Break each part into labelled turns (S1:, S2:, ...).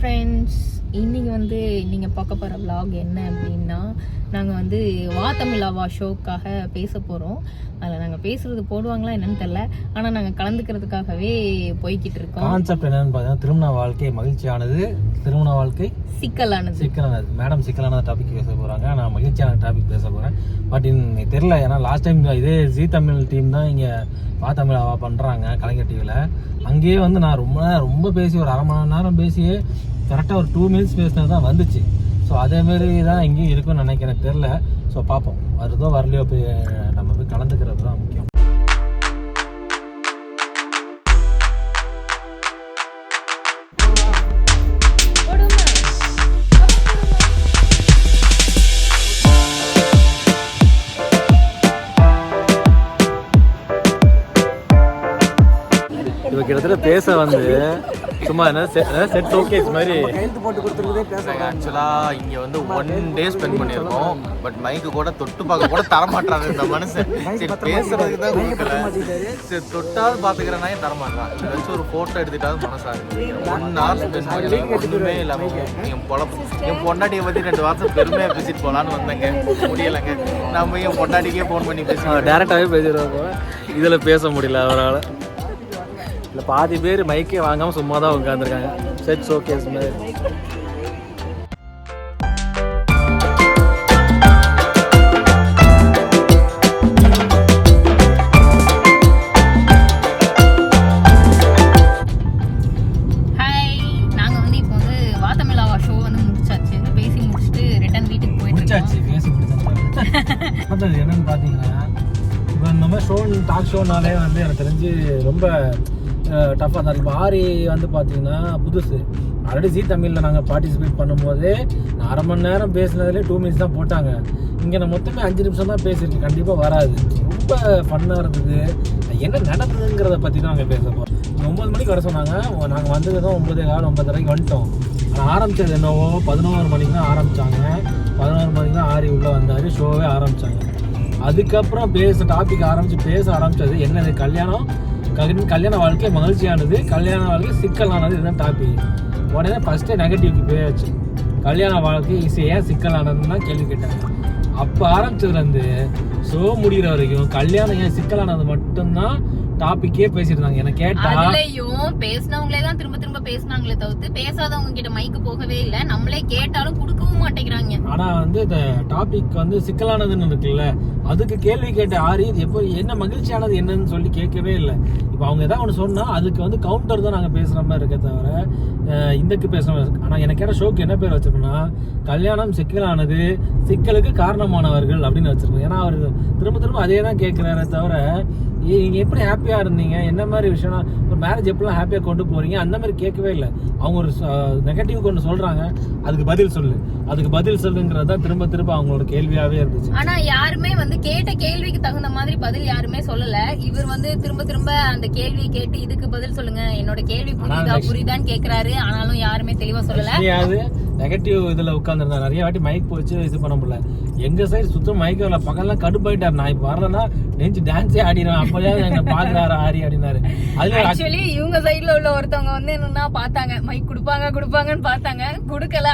S1: friends இன்னைக்கு வந்து நீங்கள் பார்க்க போகிற vlog என்ன அப்படின்னா நாங்கள் வந்து வா தமிழாவா ஷோக்காக பேச போகிறோம் அதில் நாங்கள் பேசுறது போடுவாங்களா என்னன்னு தெரில ஆனால் நாங்கள் கலந்துக்கிறதுக்காகவே போய்கிட்டு இருக்கோம்.
S2: கான்செப்ட் என்னன்னு பார்த்தீங்கன்னா திருமண வாழ்க்கை மகிழ்ச்சியானது திருமண வாழ்க்கை
S1: சிக்கலானது.
S2: சிக்கலானது. மேடம் சிக்கலான டாபிக் பேச போகிறாங்க நான் மகிழ்ச்சியான டாபிக் பேச போகிறேன் பட் எனக்கு தெரில ஏன்னா லாஸ்ட் டைம் இதே ஜி தமிழ் டீம் தான் இங்கே வா தமிழ் அவா பண்ணுறாங்க கலைஞர் டிவியில் அங்கேயே வந்து நான் ரொம்ப ரொம்ப பேசி ஒரு அரை மணி நேரம் பேசியே கரெக்டாக ஒரு டூ மினிட்ஸ் பேசினது தான் வந்துச்சு. ஸோ அதேமாரி தான் இங்கேயும் இருக்குன்னு நினைக்கிறேன். தெரில ஸோ பார்ப்போம். வருதோ வரலையோ போய் நம்ம போய் கலந்துக்கிறது தான் முக்கியம். கிட்டத்தட்ட பேச வந்து சும்மா என்ன செட் ஷோகேஸ் மாதிரி.
S3: கையெழுத்து போட்டு கொடுத்துருக்கதே பேச
S4: ஆக்சுவலாக இங்கே வந்து ஒன் டே ஸ்பெண்ட் பண்ணியிருக்கோம். பட் மைக்கு கூட தொட்டு பார்க்க கூட தர மாட்டாரு இந்த மனுஷன். சரி பேசுறதுக்கு தான் கொடுக்கல. சரி தொட்டாவது பார்த்துக்கிறேன்னா தர மாட்டான் இதை வச்சு ஒரு ஃபோட்டோ எடுத்துட்டாவது மனசாக ஒன் ஹவர் ஸ்பெண்ட் பண்ணி ஒன்றுமே இல்லாமல் என் பொழப்பு. என் பொண்டாட்டியை பற்றி ரெண்டு வாரத்தை பெருமையாக பேசிட்டு போகலான்னு வந்தேங்க. முடியலைங்க. நம்ம என் பொண்டாட்டிக்கே ஃபோன் பண்ணி பேசி
S2: டேரெக்டாகவே பேசிடுவாங்க இதில் பேச முடியல அவரால். இல்லை பாதி பேர் மைக்கே வாங்காமல் சும்மா தான் உட்காந்துருக்காங்க செட் ஷோகேஸ் மாதிரி
S1: ஹாய் நாங்கள் வந்து இப்போ வந்து வா தமிழாவா ஷோ வந்து முடிச்சாச்சு. பேசி முடிச்சுட்டு ரிட்டர்ன் வீட்டுக்கு போயிட்டு
S2: முடிச்சாச்சு பேசி முடிச்சாச்சு. பார்த்தது என்னன்னு பார்த்தீங்கன்னா இப்போ இந்த மாதிரி ஷோ டாக் ஷோனாலே வந்து எனக்கு தெரிஞ்சு ரொம்ப டஃப்பாக தான் இருக்கும் ஆரி வந்து பார்த்தீங்கன்னா புதுசு. ஆல்ரெடி ஜி தமிழில் நாங்கள் பார்ட்டிசிபேட் பண்ணும்போதே அரை மணி நேரம் பேசினதுலேயே டூ மினிட்ஸ் தான் போட்டாங்க. இங்கே நான் மொத்தமே அஞ்சு நிமிஷம் தான் பேசியிருக்கேன் கண்டிப்பாக வராது. ரொம்ப ஃபன்னாக இருந்தது. என்ன நடந்ததுங்கிறத பற்றி தான் நாங்கள் பேச போகிறோம் ஒம்பது மணிக்கு வர சொன்னாங்க. நாங்கள் வந்தது தான் ஒம்பதே கால் ஒம்பதரைக்கு வந்துட்டோம். ஆனால் ஆரம்பித்தது என்னவோ பதினோரு மணிக்கு தான் ஆரம்பித்தாங்க பதினோரு மணிக்கு தான் ஆரி உள்ளே வந்தார். ஷோவே ஆரம்பித்தாங்க அதுக்கப்புறம் பேச டாபிக் ஆரம்பித்து பேச ஆரம்பித்தது என்னது? கல்யாணம்? கல்யாண வாழ்க்கை மகிழ்ச்சியானது கல்யாண வாழ்க்கை சிக்கலானது இதுதான் டாபிக் உடனே ஃபஸ்ட்டே நெகட்டிவ்க்கு போயாச்சு. கல்யாண வாழ்க்கை ஏன் சிக்கலானதுன்னு தான் கேள்வி கேட்டாங்க அப்போ ஆரம்பிச்சதுலேருந்து ஷோ முடிகிற வரைக்கும் கல்யாணம் ஏன் சிக்கலானது மட்டும்தான் டாபிக்கே பேசிட்டு இருந்தாங்க. எனக்கு கேட்டா
S1: அதுலயும் பேசினவங்களே தான் திரும்ப திரும்ப பேசினாங்களே தவிர்த்து பேசாதவங்க கிட்ட மைக்கு போகவே இல்ல. நம்மளே கேட்டாலும் கொடுக்கவும் மாட்டேங்கிறாங்க.
S2: ஆனா வந்து இந்த டாபிக் வந்து சிக்கலானதுன்னு இருக்குல்ல. அதுக்கு கேள்வி கேட்ட ஆரி இது எப்போ என்ன மகிழ்ச்சியானது என்னன்னு சொல்லி கேட்கவே இல்லை. இப்போ அவங்க ஏதாவது ஒன்று சொன்னால் அதுக்கு வந்து கவுண்டர் தான் நாங்கள் பேசுகிற மாதிரி இருக்கே தவிர இந்தக்கு பேசுகிற மாதிரி ஆனால் எனக்கு கேட்ட ஷோக்கு என்ன பேர் வச்சிருக்கோம்னா கல்யாணம் சிக்கலானது சிக்கலுக்கு காரணமானவர்கள் அப்படின்னு வச்சிருக்கோம். ஏன்னா அவர் திரும்ப திரும்ப அதே தான் கேட்குறாரே தவிர நீங்கள் எப்படி ஹாப்பியாக இருந்தீங்க? என்ன மாதிரி விஷயம்னா ஒரு மேரேஜ் எப்படிலாம் ஹாப்பியாக கொண்டு போகிறீங்க அந்த மாதிரி கேட்கவே இல்லை. அவங்க ஒரு நெகட்டிவ் கொண்டு சொல்கிறாங்க அதுக்கு பதில் சொல்லு. அதுக்கு பதில் சொல்லுங்கிறது தான் திரும்ப திரும்ப அவங்களோட கேள்வியாகவே இருந்துச்சு.
S1: ஆனால் யாருமே வந்து கேட்ட கேள்விக்கு தகுந்த மாதிரி பதில் யாருமே சொல்லல. இவர் வந்து திரும்ப திரும்ப அந்த கேள்வி கேட்டு இதுக்கு பதில் சொல்லுங்க. என்னோட கேள்வி புரியுதா புரியுதான்னு கேக்குறாரு. ஆனாலும் யாருமே தெளிவா சொல்லல.
S2: நெகட்டிவ் இதுல உட்காந்துருந்தா நிறைய வாட்டி மைக் போச்சு இது பண்ண முடியல. எங்க சைடு சுத்தம் மைக் வரல பக்கம்லாம் கடுப்பாயிட்டார். நான் இப்ப வரலன்னா நெஞ்சு டான்ஸே ஆடிடுவேன். அப்பதான் என்ன பாக்குறாரு ஆரி அப்படின்னாரு. அதுல
S1: ஆக்சுவலி இவங்க சைடுல உள்ள ஒருத்தவங்க வந்து என்னன்னா பார்த்தாங்க. மைக் கொடுப்பாங்க கொடுப்பாங்கன்னு பார்த்தாங்க. கொடுக்கல.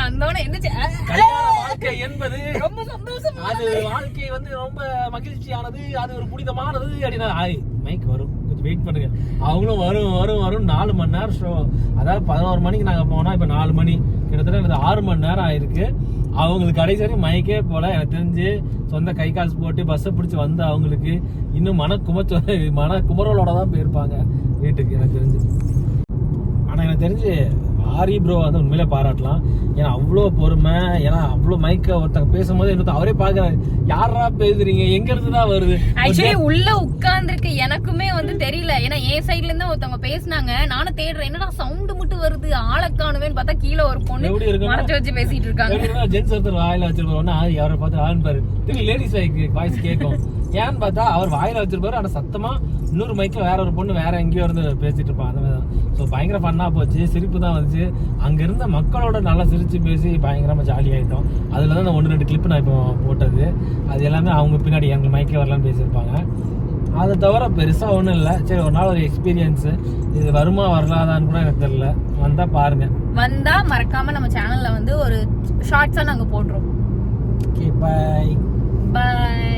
S1: அஹ்,
S2: கல்யாண வாழ்க்கை என்பது
S1: ரொம்ப சந்தோஷம்
S2: அது வாழ்க்கை வந்து ரொம்ப மகிழ்ச்சியானது. அது ஒரு புனிதமானது அப்படின்னா மைக் வரும். வெயிட் பண்ணுங்க. அவங்களும் வரும் வரும் வரும். நாலு மணி நேரம் ஷோ அதாவது பதினோரு மணிக்கு நாங்க போனா இப்ப நாலு மணி. கிட்டத்தட்ட எனக்கு ஆறு மணி நேரம் ஆயிருக்கு. அவங்களுக்கு கடைசி வரைக்கும் மைக்கே போல. எனக்கு தெரிஞ்சு சொந்த கை காசு போட்டு பஸ்ஸை பிடிச்சி வந்து அவங்களுக்கு இன்னும் மன குமச்ச மன குமரலோட தான் போயிருப்பாங்க வீட்டுக்கு எனக்கு தெரிஞ்சு. ஆனால் எனக்கு தெரிஞ்சு ஆரி ப்ரோ வந்து உண்மையிலே பாராட்டலாம். ஏன்னா அவ்வளோ பொறுமை ஏன்னா அவ்வளோ மைக்க ஒருத்தங்க பேசும்போது இன்னொருத்த அவரே பார்க்கறாரு யாரா பேசுறீங்க எங்க இருந்து தான் வருது?
S1: ஆக்சுவலி உள்ள உட்கார்ந்துருக்கு எனக்குமே வந்து தெரியல. ஏன்னா என் சைடுல இருந்து ஒருத்தவங்க பேசுனாங்க. நானும் தேடுறேன் என்னடா சவுண்ட் மட்டும் வருது? ஆளை காணுவேன்னு பார்த்தா கீழே ஒரு பொண்ணு
S2: எப்படி இருக்குன்னா
S1: மறைச்சு வச்சு பேசிட்டு இருக்காங்க.
S2: ஜென்ஸ் ஒருத்தர் வாயில வச்சிருப்பாரு. ஆ யாரை பார்த்து ஆன் பாரு. திரும்பி லேடிஸ் வாய்ஸ் கேட்கும். ஏன்னு பார்த்தா அவர் வாயில வச்சிருப்பாரு ஆனா சத்தமா இன்னொரு மைக்ல வேற ஒரு பொண்ணு வேற எங்கேயோ இருந்து பேசிட்டு இருப்பான் அந்த மாதிரி ஸோ பயங்கர ஃபன்னா போச்சு. சிரிப்பு தான் வந்துச்சு. அங்க இருந்த மக்களோட நல்லா சிரிச்சு பேசி பயங்கரமா ஜாலி ஆயிட்டோம். அதுல தான் நான் ஒன்று ரெண்டு கிளிப் நான் இப்போ போட்டது. அது எல்லாமே அவங்க பின்னாடி எங்களுக்கு மைக்கே வரலான்னு பேசியிருப்பாங்க. அதை தவிர பெருசா ஒண்ணும் இல்லை. சரி ஒரு நாள் ஒரு எக்ஸ்பீரியன்ஸ் இது வருமா வரலாதான்னு கூட எனக்கு தெரியல. வந்தா பாருங்க.
S1: வந்தா மறக்காம நம்ம சேனல்ல வந்து ஒரு ஷார்ட்ஸா நாங்க போடுறோம்.
S2: ஓகே பாய்
S1: பாய்